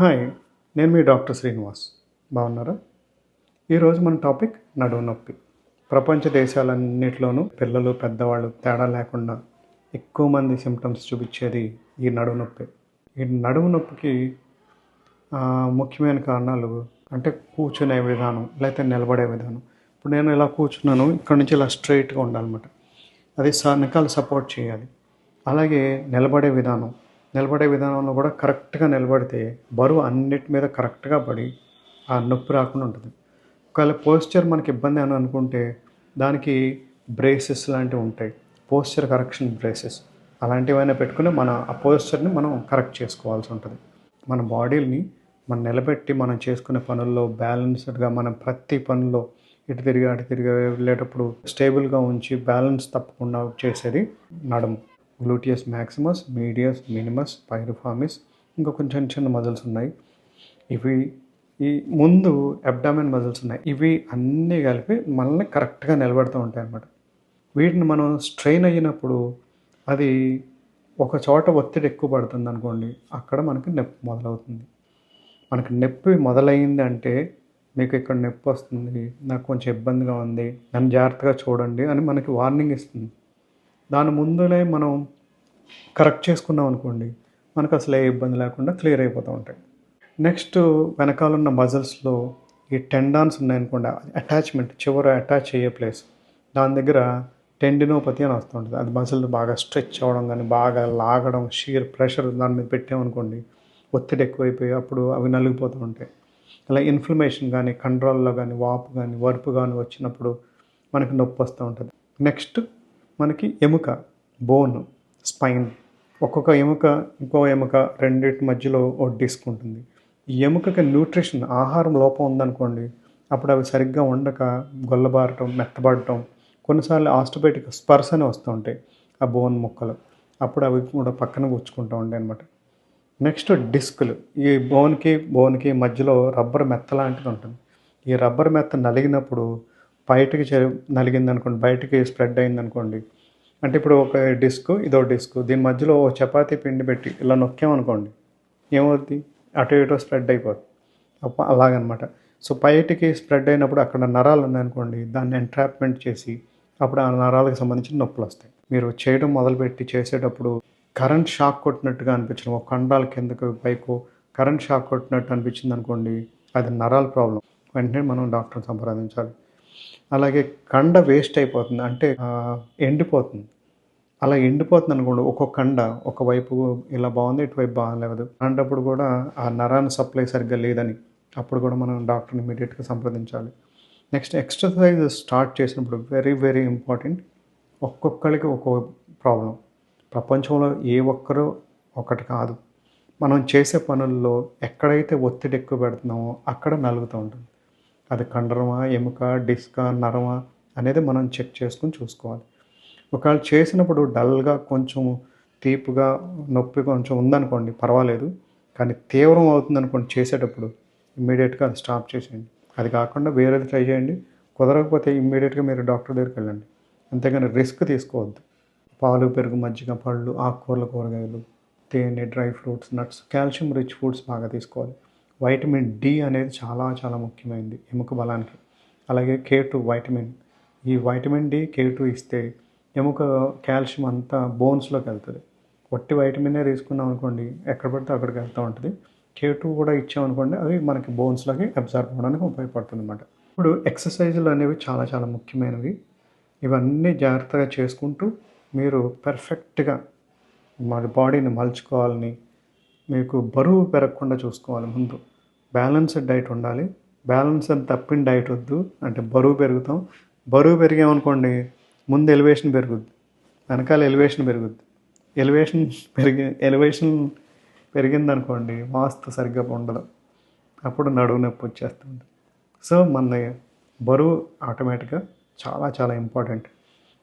Hi నేను మీ doctor Srinivas. బాగున్నారా? ఈరోజు మన టాపిక్ నడువు నొప్పి. ప్రపంచ దేశాలన్నింటిలోనూ పిల్లలు పెద్దవాళ్ళు తేడా లేకుండా ఎక్కువ మంది సిమ్టమ్స్ చూపించేది ఈ నడువు నొప్పి. ఈ నడువు నొప్పికి ముఖ్యమైన కారణాలు అంటే కూర్చునే విధానం లేకపోతే నిలబడే విధానం. ఇప్పుడు నేను ఇలా కూర్చున్నాను ఇక్కడ నుంచి ఇలా స్ట్రైట్గా ఉండాలన్నమాట. అది స వెనకాల సపోర్ట్ చేయాలి. అలాగే నిలబడే విధానం నిలబడే విధానంలో కూడా కరెక్ట్గా నిలబడితే బరువు అన్నిటి మీద కరెక్ట్గా పడి ఆ నొప్పి రాకుండా ఉంటుంది. ఒకవేళ పోస్చర్ మనకి ఇబ్బంది అని అనుకుంటే దానికి బ్రేసెస్ లాంటివి ఉంటాయి. పోస్చర్ కరెక్షన్ బ్రేసెస్ అలాంటివైనా పెట్టుకుని మన ఆ పోస్చర్ని మనం కరెక్ట్ చేసుకోవాల్సి ఉంటుంది. మన బాడీని మనం నిలబెట్టి మనం చేసుకునే పనుల్లో బ్యాలెన్స్డ్గా మనం ప్రతి పనిలో ఇటు తిరిగి అటు తిరిగి వెళ్ళేటప్పుడు స్టేబుల్గా ఉంచి బ్యాలెన్స్ తప్పకుండా చేసేది నడుము. Gluteus maximus medius minimus piriformis ఇంకా కొంచెం చిన్న మజిల్స్ ఉన్నాయి. ఇవి ఈ ముందు అబ్డామిన్ మజిల్స్ ఉన్నాయి. ఇవి అన్నీ కలిపి మనల్ని కరెక్ట్గా నిలబెడుతూ ఉంటాయి అన్నమాట. వీటిని మనం స్ట్రెయిన్ అయినప్పుడు అది ఒక చోట ఒత్తిడి ఎక్కువ పడుతుంది అనుకోండి అక్కడ మనకి నొప్పి మొదలవుతుంది. మనకి నొప్పి మొదలైంది అంటే మీకు ఇక్కడ నొప్పి వస్తుంది నాకు కొంచెం ఇబ్బందిగా ఉంది నన్ను జాగ్రత్తగా చూడండి అని మనకి వార్నింగ్ ఇస్తుంది. దాని ముందులే మనం కరెక్ట్ చేసుకున్నాం అనుకోండి మనకు అసలు ఏ ఇబ్బంది లేకుండా క్లియర్ అయిపోతూ ఉంటాయి. నెక్స్ట్ వెనకాల ఉన్న మజిల్స్లో ఈ టెండాన్స్ ఉన్నాయనుకోండి అటాచ్మెంట్ చివర అటాచ్ అయ్యే ప్లేస్ దాని దగ్గర టెండినోపతి అని వస్తుంటుంది అది మజిల్ బాగా స్ట్రెచ్ అవ్వడం కానీ బాగా లాగడం షీర్ ప్రెషర్ దాని మీద పెట్టామనుకోండి ఒత్తిడి ఎక్కువైపోయి అప్పుడు అవి నలిగిపోతూ ఉంటాయి. అలా ఇన్ఫ్లమేషన్ కానీ కండ్రాల్లో కానీ వాపు కానీ వరుపు కానీ వచ్చినప్పుడు మనకి నొప్పి వస్తూ ఉంటుంది. నెక్స్ట్ మనకి ఎముక బోన్. స్పైన్. ఒక్కొక్క ఎముక ఇంకో ఎముక రెండింటి మధ్యలో ఓ డిస్క్ ఉంటుంది. ఈ ఎముకకి న్యూట్రిషన్ ఆహారం లోపం ఉందనుకోండి అప్పుడు అవి సరిగ్గా ఉండక గొల్లబారటం మెత్తబడటం కొన్నిసార్లు ఆస్టోపేటిక్ స్పర్శ అని వస్తూ ఉంటాయి ఆ బోన్ ముక్కలు. అప్పుడు అవి కూడా పక్కన గుచ్చుకుంటూ ఉంటాయి అనమాట నెక్స్ట్ డిస్కులు. ఈ బోన్కి బోన్కి మధ్యలో రబ్బర్ మెత్త లాంటిది ఉంటుంది. ఈ రబ్బర్ మెత్త నలిగినప్పుడు బయటికి చె నలిగింది అనుకోండి బయటకి స్ప్రెడ్ అయింది అనుకోండి అంటే ఇప్పుడు ఒక డిస్క్ ఇదో డిస్క్ దీని మధ్యలో ఓ చపాతీ పిండి పెట్టి ఇలా నొక్కామనుకోండి ఏమవుద్ది? అటు ఇటు స్ప్రెడ్ అయిపోద్ది. అలాగనమాట. సో పైటికి స్ప్రెడ్ అయినప్పుడు అక్కడ నరాలు ఉన్నాయనుకోండి దాన్ని ఎంట్రాప్మెంట్ చేసి అప్పుడు ఆ నరాలకు సంబంధించిన నొప్పులు వస్తాయి. మీరు చేయడం మొదలుపెట్టి చేసేటప్పుడు కరెంట్ షాక్ కొట్టినట్టుగా అనిపించడం ఒక కండాల కిందకు పైకు కరెంట్ షాక్ కొట్టినట్టు అనిపించింది అనుకోండి అది నరాల ప్రాబ్లం. వెంటనే మనం డాక్టర్ని సంప్రదించాలి. అలాగే కండ వేస్ట్ అయిపోతుంది అంటే ఎండిపోతుంది. అలా ఎండిపోతుంది అనుకోండి ఒక్కొక్క కండ ఒకవైపు ఇలా బాగుంది ఇటువైపు బాగాలేదు అలాంటప్పుడు కూడా ఆ నరాన్ని సప్లై సరిగ్గా లేదని అప్పుడు కూడా మనం డాక్టర్ని ఇమీడియట్గా సంప్రదించాలి. నెక్స్ట్ ఎక్సర్సైజ్ స్టార్ట్ చేసినప్పుడు వెరీ వెరీ ఇంపార్టెంట్. ఒక్కొక్కరికి ఒక్కొక్క ప్రాబ్లం ప్రపంచంలో ఏ ఒక్కరూ ఒకటి కాదు. మనం చేసే పనుల్లో ఎక్కడైతే ఒత్తిడి ఎక్కువ పెడుతున్నామో అక్కడ నలుగుతూ ఉంటుంది. అది కండరమా ఎముక డిస్కా నరమా అనేది మనం చెక్ చేసుకుని చూసుకోవాలి. ఒకవేళ చేసినప్పుడు డల్గా కొంచెం తీపుగా నొప్పి కొంచెం ఉందనుకోండి పర్వాలేదు. కానీ తీవ్రం అవుతుంది అనుకోండి చేసేటప్పుడు ఇమ్మీడియట్గా అది స్టాప్ చేసేయండి. అది కాకుండా వేరేది ట్రై చేయండి. కుదరకపోతే ఇమ్మీడియట్గా మీరు డాక్టర్ దగ్గరికి వెళ్ళండి. అంతేగాని రిస్క్ తీసుకోవద్దు. పాలు పెరుగు మజ్జిగ పళ్ళు ఆకుకూరలు కూరగాయలు తేనె dry fruits nuts calcium rich foods బాగా తీసుకోవాలి. వైటమిన్ డి అనేది చాలా చాలా ముఖ్యమైనది ఎముక బలానికి. అలాగే కే టూ వైటమిన్. ఈ వైటమిన్ డి కే టూ ఇస్తే ఎముక కాల్షియం అంతా బోన్స్లోకి వెళ్తుంది. వట్టి వైటమినే తీసుకున్నాం అనుకోండి ఎక్కడ పడితే అక్కడికి వెళ్తూ ఉంటుంది. కే టూ కూడా ఇచ్చామనుకోండి అవి మనకి బోన్స్లోకి అబ్జర్వ్ అవ్వడానికి ఉపయోగపడుతుంది అనమాట ఇప్పుడు ఎక్సర్సైజులు అనేవి చాలా చాలా ముఖ్యమైనవి. ఇవన్నీ జాగ్రత్తగా చేసుకుంటూ మీరు పర్ఫెక్ట్గా మన బాడీని మలుచుకోవాలని మీకు బరువు పెరగకుండా చూసుకోవాలి ముందు. బ్యాలెన్స్డ్ డైట్ ఉండాలి. బ్యాలెన్స్ అని తప్పిన డైట్ వద్దు. అంటే బరువు పెరుగుతాం. బరువు పెరిగామనుకోండి ముందు ఎలివేషన్ పెరుగుద్ది. వెనకాల ఎలివేషన్ పెరుగుద్ది. ఎలివేషన్ పెరిగి ఎలివేషన్ పెరిగిందనుకోండి వాస్తు సరిగ్గా ఉండదు అప్పుడు నడువు నొప్పి వచ్చేస్తుంది. సో మన బరువు ఆటోమేటిక్గా చాలా చాలా ఇంపార్టెంట్.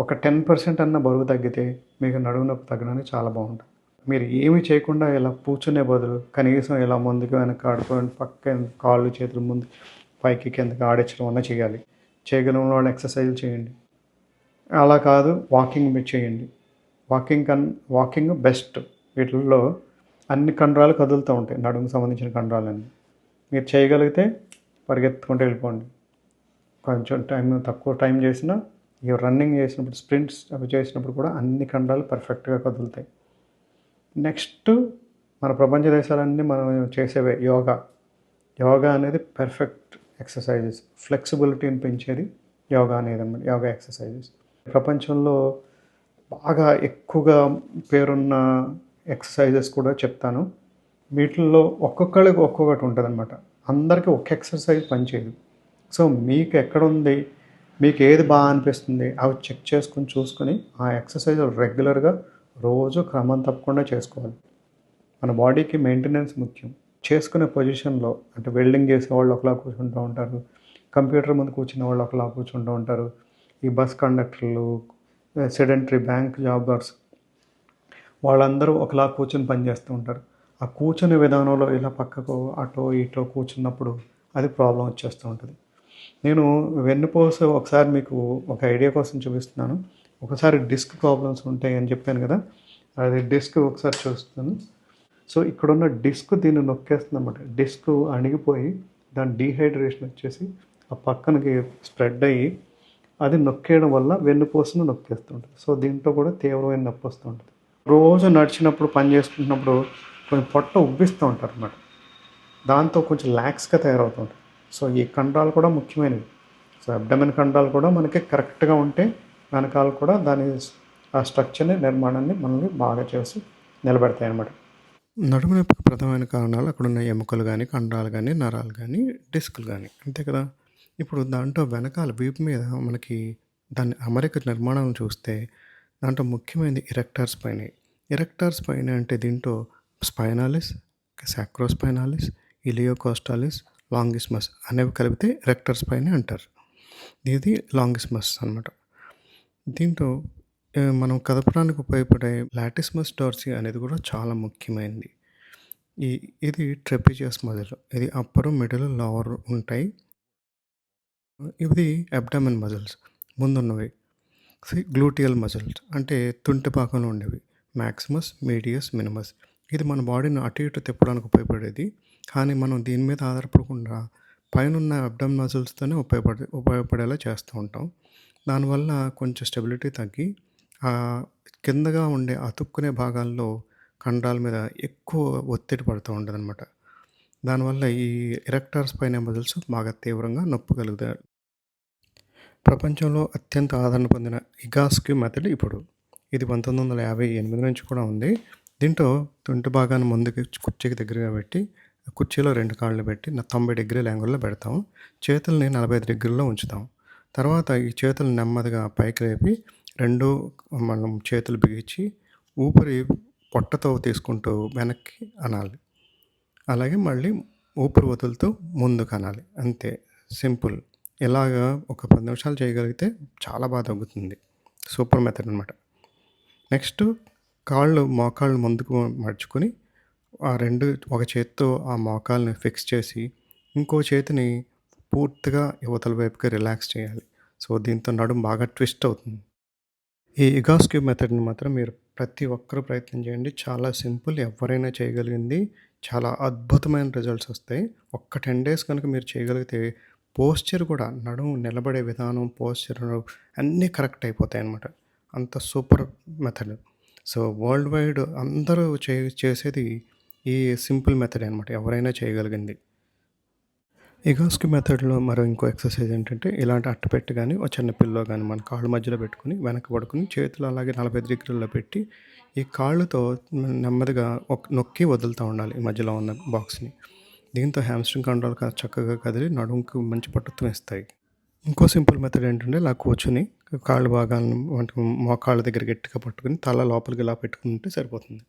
ఒక టెన్ పర్సెంట్ అన్న బరువు తగ్గితే మీకు నడువు నొప్పి తగ్గడానికి చాలా బాగుంటుంది. మీరు ఏమి చేయకుండా ఇలా కూర్చునే బదులు కనీసం ఇలా ముందుకు వెనక ఆడుకోండి పక్క కాళ్ళు చేతులు ముందు పైకి కిందకి ఆడించడం అన్న చేయాలి. చేయగలిగిన వాళ్ళు ఎక్సర్సైజ్ చేయండి. అలా కాదు వాకింగ్ చేయండి. వాకింగ్ కన్ వాకింగ్ బెస్ట్ వీటిల్లో అన్ని కండరాలు కదులుతూ ఉంటాయి నడుముకు సంబంధించిన కండరాలన్నీ. మీరు చేయగలిగితే పరిగెత్తుకుంటూ వెళ్ళిపోండి. కొంచెం టైం తక్కువ టైం చేసినా ఈ రన్నింగ్ చేసినప్పుడు స్ప్రింట్స్ అవి చేసినప్పుడు కూడా అన్ని కండరాలు పర్ఫెక్ట్గా కదులుతాయి. నెక్స్ట్ మన ప్రపంచ దేశాలన్నీ మనం చేసేవే యోగా. యోగా అనేది పర్ఫెక్ట్ ఎక్సర్సైజెస్ ఫ్లెక్సిబిలిటీని పెంచేది యోగా అనేది అన్నమాట. యోగా ఎక్సర్సైజెస్ ప్రపంచంలో బాగా ఎక్కువగా పేరున్న ఎక్సర్సైజెస్ కూడా చెప్తాను. వీటిల్లో ఒక్కొక్కరికి ఒక్కొక్కటి ఉంటుంది అనమాట అందరికీ ఒక ఎక్సర్సైజ్ పనిచేయదు. సో మీకు ఎక్కడ ఉంది మీకు ఏది బాగా అనిపిస్తుంది? అవి చెక్ చేసుకొని చూసుకొని ఆ ఎక్సర్సైజ్ రెగ్యులర్గా రోజు క్రమం తప్పకుండా చేసుకోవాలి. మన బాడీకి మెయింటెనెన్స్ ముఖ్యం. చేసుకునే పొజిషన్లో అంటే వెల్డింగ్ చేసే వాళ్ళు ఒకలా కూర్చుంటూ ఉంటారు. కంప్యూటర్ ముందు కూర్చున్న వాళ్ళు ఒకలా కూర్చుంటూ ఉంటారు. ఈ బస్ కండక్టర్లు సెడెంటరీ బ్యాంక్ జాబర్స్ వాళ్ళందరూ ఒకలా కూర్చొని పనిచేస్తూ ఉంటారు. ఆ కూర్చునే విధానంలో ఇలా పక్కకు అటో ఇటో కూర్చున్నప్పుడు అది ప్రాబ్లం వచ్చేస్తూ ఉంటుంది. నేను వెన్నుపోస ఒకసారి మీకు ఒక ఐడియా కోసం చూపిస్తున్నాను. ఒకసారి డిస్క్ ప్రాబ్లమ్స్ ఉంటాయి అని చెప్పాను కదా అది డిస్క్ ఒకసారి చూస్తాను. సో ఇక్కడున్న డిస్క్ దీన్ని నొక్కేస్తుంది అనమాట డిస్క్ అణిగిపోయి దాని డీహైడ్రేషన్ వచ్చేసి ఆ పక్కనకి స్ప్రెడ్ అయ్యి అది నొక్కేయడం వల్ల వెన్నుపూసను నొక్కేస్తుంటుంది సో దీంట్లో కూడా తీవ్రమైన నొప్పి వస్తుంటుంది రోజు నడిచినప్పుడు పని చేసుకుంటున్నప్పుడు కొంచెం పొట్ట ఉబ్బిస్తూ ఉంటారు అన్నమాట. దాంతో కొంచెం ల్యాక్స్గా తయారవుతుంటారు సో ఈ కండరాలు కూడా ముఖ్యమైనవి. సో అబ్డమిన్ కండరాలు కూడా మనకి కరెక్ట్గా ఉంటే వెనకాల కూడా దాని ఆ స్ట్రక్చర్ని నిర్మాణాన్ని మనల్ని బాగా చేసి నిలబెడతాయి అన్నమాట నడుము నొప్పికి ప్రధానమైన కారణాలు అక్కడ ఉన్న ఎముకలు కానీ కండరాలు కానీ నరాలు కానీ డిస్కులు కానీ అంతే కదా? ఇప్పుడు దాంట్లో వెనకాల వీపు మీద మనకి దాని అమరిక నిర్మాణం చూస్తే దాంట్లో ముఖ్యమైనది ఇరెక్టార్ స్పైన్ ఇరెక్టార్ పైన అంటే దీంట్లో స్పైనాలిస్ సాక్రోస్పైనాలిస్ ఇలియోకోస్టాలిస్ లాంగిస్మస్ అనేవి కలిపితే ఇరెక్టార్ పైన అంటారు. ఇది లాంగిస్మస్ అనమాట దీంతో మనం కదపడానికి ఉపయోగపడే లాటిస్మస్ డార్సీ అనేది కూడా చాలా ముఖ్యమైనది ఈ ఇది ట్రెపిజియస్ మజిల్ ఇది అప్పర్ మిడిల్ లోవర్ ఉంటాయి. ఇది అబ్డామిన్ మజిల్స్ ముందున్నవి. గ్లూటియల్ మజిల్స్ అంటే తుంటి పాకంలో ఉండేవి. Maximus medius minimus. ఇది మన బాడీని అటు ఇటు తిప్పడానికి ఉపయోగపడేది. కానీ మనం దీని మీద ఆధారపడకుండా పైన ఉన్న అబ్డమ్ మజిల్స్తోనే ఉపయోగపడే ఉపయోగపడేలా చేస్తూ ఉంటాం. దానివల్ల కొంచెం స్టెబిలిటీ తగ్గి ఆ కిందగా ఉండే అతుక్కునే భాగాల్లో కండరాల మీద ఎక్కువ ఒత్తిడి పడుతూ ఉంటుంది అనమాట దానివల్ల ఈ ఎరెక్టార్స్ పైన మజిల్స్ బాగా తీవ్రంగా నొప్పి కలుగుతాయి ప్రపంచంలో అత్యంత ఆదరణ పొందిన ఇగాస్క్యూ మెథడ్ ఇప్పుడు. ఇది పంతొమ్మిది వందల యాభై ఎనిమిది నుంచి కూడా ఉంది. దీంట్లో తుంటి భాగాన్ని ముందుకి కుర్చీకి దగ్గరగా పెట్టి కుర్చీలో రెండు కాళ్ళు పెట్టి నా తొంభై డిగ్రీల యాంగిల్లో పెడతాం. చేతుల్ని నలభై ఐదు డిగ్రీల్లో ఉంచుతాం. తర్వాత ఈ చేతులు నెమ్మదిగా పైకి లేపి రెండు మనం చేతులు బిగించి ఊపిరి పొట్టతో తీసుకుంటూ వెనక్కి అనాలి. అలాగే మళ్ళీ ఊపిరి వదులుతూ ముందుకు అనాలి. అంతే. సింపుల్. ఇలాగా ఒక పది నిమిషాలు చేయగలిగితే చాలా బాగా తగ్గుతుంది. సూపర్ మెథడ్ అనమాట నెక్స్ట్ కాళ్ళు మోకాళ్ళు ముందుకు మడుచుకొని ఆ రెండు ఒక చేత్తో ఆ మోకాల్ని ఫిక్స్ చేసి ఇంకో చేతిని పూర్తిగా యువతల వైపుకి రిలాక్స్ చేయాలి. సో దీంతో నడుము బాగా ట్విస్ట్ అవుతుంది. ఈ ఇగాస్క్యూ మెథడ్ని మాత్రం మీరు ప్రతి ఒక్కరూ ప్రయత్నం చేయండి. చాలా సింపుల్ ఎవరైనా చేయగలిగింది. చాలా అద్భుతమైన రిజల్ట్స్ వస్తాయి. ఒక్క టెన్ డేస్ కనుక మీరు చేయగలిగితే పోస్చర్ కూడా నడుము నిలబడే విధానం పోస్చర్ అన్నీ కరెక్ట్ అయిపోతాయి అన్నమాట. అంత super method. So world wide అందరూ చే చేసేది ఈ సింపుల్ మెథడ్ అనమాట ఎవరైనా చేయగలిగింది. ఇగాస్కి మెథడ్లో మరో ఇంకో ఎక్సర్సైజ్ ఏంటంటే ఇలాంటి అట్టపెట్టి కానీ ఒక చిన్న పిల్లో కానీ మన కాళ్ళ మధ్యలో పెట్టుకుని వెనక పడుకుని చేతులు అలాగే నలభై డిగ్రీల్లో పెట్టి ఈ కాళ్ళతో నెమ్మదిగా ఒక నొక్కి వదులుతూ ఉండాలి ఈ మధ్యలో ఉన్న బాక్స్ని. దీంతో హ్యామ్స్ట్రింగ్ కంట్రోల్ చక్కగా కదిలి నడుముకి మంచి పట్టుత్వం ఇస్తాయి ఇంకో సింపుల్ మెథడ్ ఏంటంటే ఇలా కూర్చుని కాళ్ళు భాగాలను వంటి మోకాళ్ళ దగ్గర గట్టిగా పట్టుకుని తల లోపలికి ఇలా పెట్టుకుంటే సరిపోతుంది.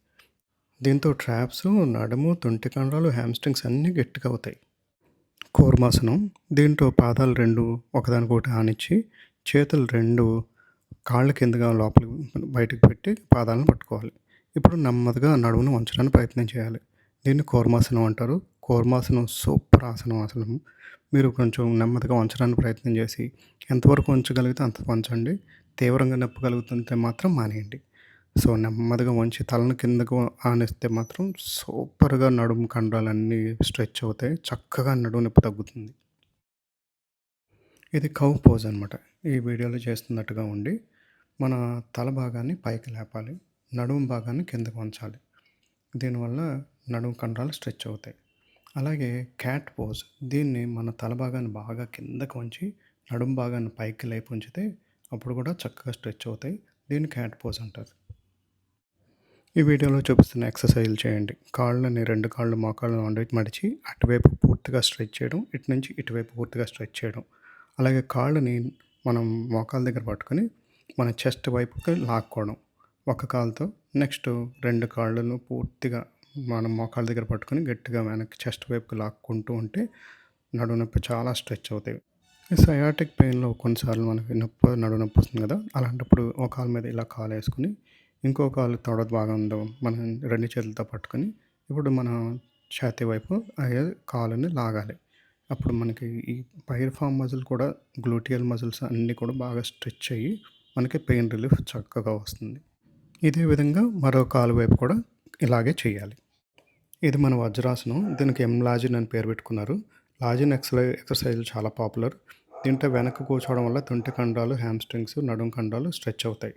దీంతో ట్రాప్స్ నడుము తుంటి కండరాలు హ్యామ్స్ట్రింగ్స్ అన్నీ గట్టిగా అవుతాయి. కూర్మాసనం. దీంట్లో పాదాలు రెండు ఒకదానికొకటి ఆనిచ్చి చేతులు రెండు కాళ్ళ కిందగా లోపలికి బయటకు పెట్టి పాదాలను పట్టుకోవాలి. ఇప్పుడు నెమ్మదిగా నడుమును వంచడానికి ప్రయత్నం చేయాలి. దీన్ని కూర్మాసనం అంటారు. కూర్మాసనం సూపర్ ఆసనం అసలు. మీరు కొంచెం నెమ్మదిగా వంచడానికి ప్రయత్నం చేసి ఎంతవరకు ఉంచగలిగితే అంత వంచండి. తీవ్రంగా నొప్పి కలుగుతుంటే మాత్రం మానేయండి. సో నెమ్మదిగా వంచి తలను కిందకు ఆనిస్తే మాత్రం సూపర్గా నడుము కండరాలన్నీ స్ట్రెచ్ అవుతాయి. చక్కగా నడుము నొప్పి తగ్గుతుంది. ఇది కౌ పోజ్ అనమాట ఈ వీడియోలో చేస్తున్నట్టుగా ఉండి మన తల భాగాన్ని పైకి లేపాలి. నడుము భాగాన్ని కిందకు వంచాలి. దీనివల్ల నడుము కండరాలు స్ట్రెచ్ అవుతాయి. అలాగే క్యాట్ పోజ్. దీన్ని మన తల భాగాన్ని బాగా కిందకు వంచి నడుము భాగాన్ని పైకి లేపి ఉంచితే అప్పుడు కూడా చక్కగా స్ట్రెచ్ అవుతాయి. దీన్ని క్యాట్ పోజ్ అంటారు. ఈ వీడియోలో చూపిస్తున్న ఎక్సర్సైజ్లు చేయండి. కాళ్ళని రెండు కాళ్ళు మోకాళ్ళను వండి మడిచి అటువైపు పూర్తిగా స్ట్రెచ్ చేయడం ఇటు నుంచి ఇటువైపు పూర్తిగా స్ట్రెచ్ చేయడం. అలాగే కాళ్ళని మనం మోకాళ్ళ దగ్గర పట్టుకొని మన చెస్ట్ వైపుకి లాక్కోవడం. ఒక కాలుతో నెక్స్ట్ రెండు కాళ్ళను పూర్తిగా మనం మోకాళ్ళ దగ్గర పట్టుకొని గట్టిగా వెనక్కి చెస్ట్ వైపుకి లాక్కుంటూ ఉంటే నడు నొప్పి చాలా స్ట్రెచ్ అవుతాయి. సయాటిక్ పెయిన్లో కొన్నిసార్లు మనకి నొప్పి నడు నొప్పి వస్తుంది కదా అలాంటప్పుడు ఒక కాలు మీద ఇలా కాలు వేసుకుని ఇంకో కాలు తొడ భాగంలో మనం రెండు చేతులతో పట్టుకొని ఇప్పుడు మన ఛాతీ వైపు అయ్యే కాలుని లాగాలి. అప్పుడు మనకి ఈ పైర్ ఫామ్ మజిల్ కూడా గ్లూటియల్ మజిల్స్ అన్నీ కూడా బాగా స్ట్రెచ్ అయ్యి మనకి పెయిన్ రిలీఫ్ చక్కగా వస్తుంది. ఇదే విధంగా మరో కాలు వైపు కూడా ఇలాగే చేయాలి. ఇది మన వజ్రాసనం. దీనికి ఎం లాజిన్ అని పేరు పెట్టుకున్నారు. లాజిన్ ఎక్సలై ఎక్సర్సైజులు చాలా పాపులర్. దీంట్లో వెనక్కి కూర్చోవడం వల్ల తుంటి కండాలు హ్యామ్స్ట్రింగ్స్ నడుం కండాలు స్ట్రెచ్ అవుతాయి.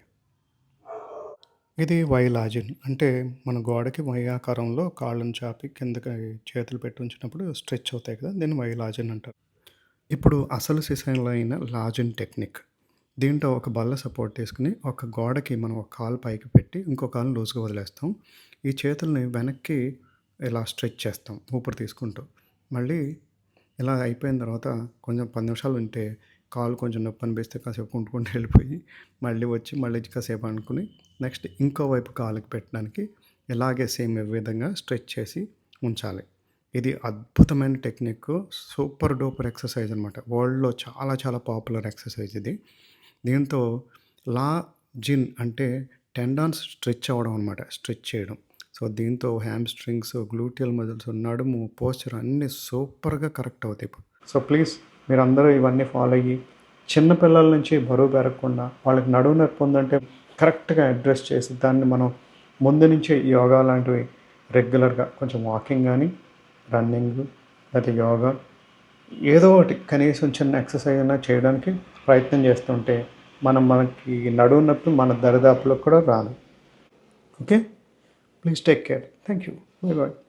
ఇది వైలాజిన్ అంటే మన గోడకి వై ఆకారంలో కాళ్ళను చాపి కిందకి చేతులు పెట్టి ఉంచినప్పుడు స్ట్రెచ్ అవుతాయి కదా దీన్ని వైలాజిన్ అంటారు. ఇప్పుడు అసలు సిసైన్ లాజిన్ టెక్నిక్. దీంట్లో ఒక బల్ల సపోర్ట్ తీసుకుని ఒక గోడకి మనం ఒక కాలు పైకి పెట్టి ఇంకో కాలు లూజ్గా వదిలేస్తాం. ఈ చేతుల్ని వెనక్కి ఇలా స్ట్రెచ్ చేస్తాం ఊపిరి తీసుకుంటూ. మళ్ళీ ఇలా అయిపోయిన తర్వాత కొంచెం పది నిమిషాలు ఉంటే కాలు కొంచెం నొప్పి అనిపిస్తే కాసేపు కుంటుకుంటూ వెళ్ళిపోయి మళ్ళీ వచ్చి మళ్ళీ కాసేపు అనుకుని నెక్స్ట్ ఇంకో వైపు కాలుకి పెట్టడానికి ఇలాగే సేమ్ ఏ విధంగా స్ట్రెచ్ చేసి ఉంచాలి. ఇది అద్భుతమైన టెక్నిక్ సూపర్ డూపర్ ఎక్సర్సైజ్ అనమాట వరల్డ్లో చాలా చాలా పాపులర్ ఎక్సర్సైజ్ ఇది. దీంతో లా జిన్ అంటే టెండాన్స్ స్ట్రెచ్ అవ్వడం అనమాట స్ట్రెచ్ చేయడం. సో దీంతో హ్యామ్ స్ట్రింగ్స్ గ్లూటియల్ మజిల్స్ నడుము పోస్చర్ అన్నీ సూపర్గా కరెక్ట్ అవుతాయి సో ప్లీజ్ మీరు అందరూ ఇవన్నీ ఫాలో అయ్యి చిన్నపిల్లల నుంచి బరువు పెరగకుండా వాళ్ళకి నడువు నొప్పి ఉందంటే కరెక్ట్గా అడ్రస్ చేసి దాన్ని మనం ముందు నుంచే యోగా లాంటివి రెగ్యులర్గా కొంచెం వాకింగ్ కానీ రన్నింగ్ లేకపోతే యోగా ఏదో ఒకటి కనీసం చిన్న ఎక్సర్సైజ్ అయినా చేయడానికి ప్రయత్నం చేస్తుంటే మనం మనకి నడువు నొప్పి మన దరిదాపులకు కూడా రాదు. Okay please take care thank you bye bye